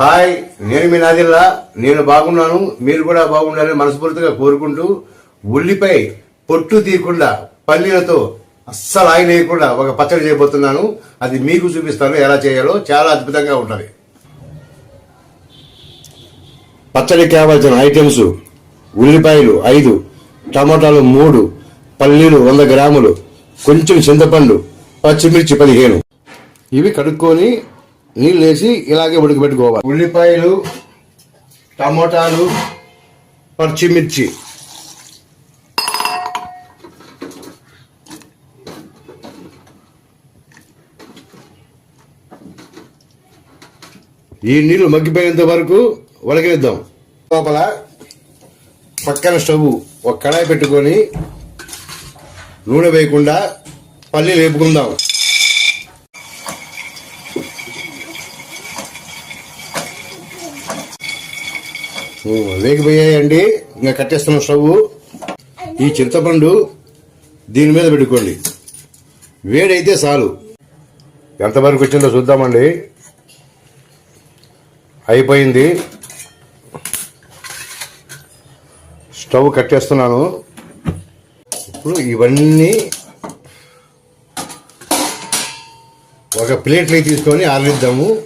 Hi నేను మీ నాదిల్లా. నేను బాగున్నాను. మీరు కూడా బాగుండాలని మనస్ఫూర్తిగా కోరుకుంటూ ఉల్లిపై పొట్టు తీయకుండా పల్లీలతో అస్సలు ఆయిల్ వేయకుండా ఒక పచ్చడి చేయబోతున్నాను. అది మీకు చూపిస్తాను ఎలా చేయాలో. చాలా అద్భుతంగా ఉంటుంది. పచ్చడికి కావాల్సిన ఐటమ్స్ ఉల్లిపాయలు ఐదు టమాటాలు మూడు పల్లీలు వంద గ్రాములు కొంచెం చింతపండు పచ్చిమిర్చి పదిహేను. ఇవి కడుక్కొని నీళ్ళు వేసి ఇలాగే ఉడకబెట్టుకోవాలి ఉల్లిపాయలు టమోటాలు పచ్చిమిర్చి. ఈ నీళ్ళు మగ్గిపోయేంత వరకు ఉడకేద్దాం లోపల పక్కన స్టవ్ ఒక కడాయి పెట్టుకొని నూనె వేయకుండా పల్లీలు వేపుకుందాం. వేగిపోయాయండి ఇంకా కట్టేస్తున్నాం స్టవ్. ఈ చింతపండు దీని మీద పెట్టుకోండి. వేడైతే చాలు. ఎంతవరకు వచ్చిందో చూద్దామండి. అయిపోయింది. స్టవ్ కట్టేస్తున్నాను. ఇప్పుడు ఇవన్నీ ఒక ప్లేట్లోకి తీసుకొని ఆరనిద్దాము.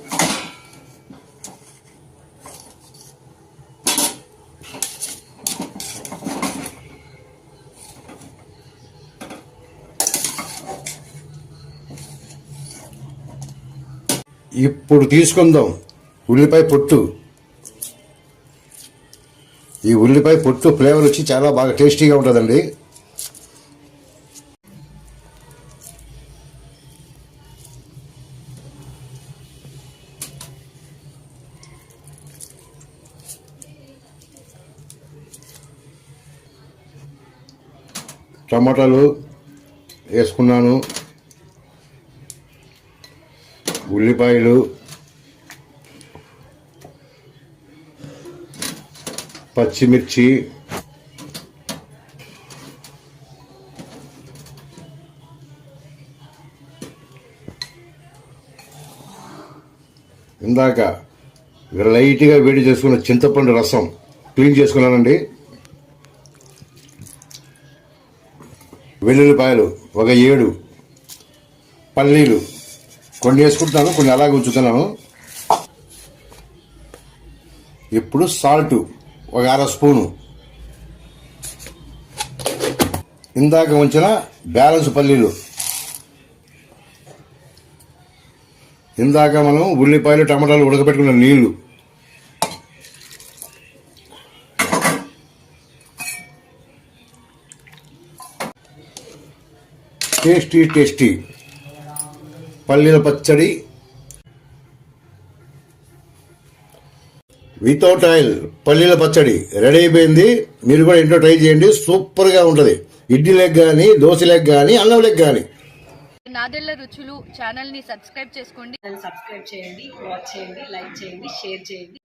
ఇప్పుడు తీసుకుందాం. ఉల్లిపాయ పొట్టు. ఈ ఉల్లిపాయ పొట్టు ఫ్లేవర్ వచ్చి చాలా బాగా టేస్టీగా ఉంటుందండి. టమాటాలు వేసుకున్నాను. ఉల్లిపాయలు. పచ్చిమిర్చి. ఇందాక లైట్గా వేడి చేసుకున్న చింతపండు రసం క్లీన్ చేసుకున్నానండి. వెల్లుల్లిపాయలు ఒక ఏడు. పల్లీలు కొన్ని వేసుకుంటున్నాను కొన్ని అలాగే ఉంచుతున్నాను ఇప్పుడు సాల్ట్ ఒక అర స్పూను. ఇందాక ఉంచిన బ్యాలెన్స్ పల్లీలు. ఇందాక మనం ఉల్లిపాయలు టమాటాలు ఉడకబెట్టుకున్న నీళ్ళు. Tasty tasty. పల్లీల పచ్చడి. వితౌట్ ఆయిల్ పల్లీల పచ్చడి రెడీ అయిపోయింది. మీరు కూడా ఇంట్లో ట్రై చేయండి. సూపర్గా ఉంటుంది. ఇడ్లీలకు కానీ దోశలకు కానీ అన్నంలకు కానీ నాదెళ్ళ రుచులు ఛానల్ని సబ్స్క్రైబ్ చేసుకోండి. సబ్స్క్రైబ్ చేయండి వాచ్ చేయండి లైక్ చేయండి షేర్ చేయండి.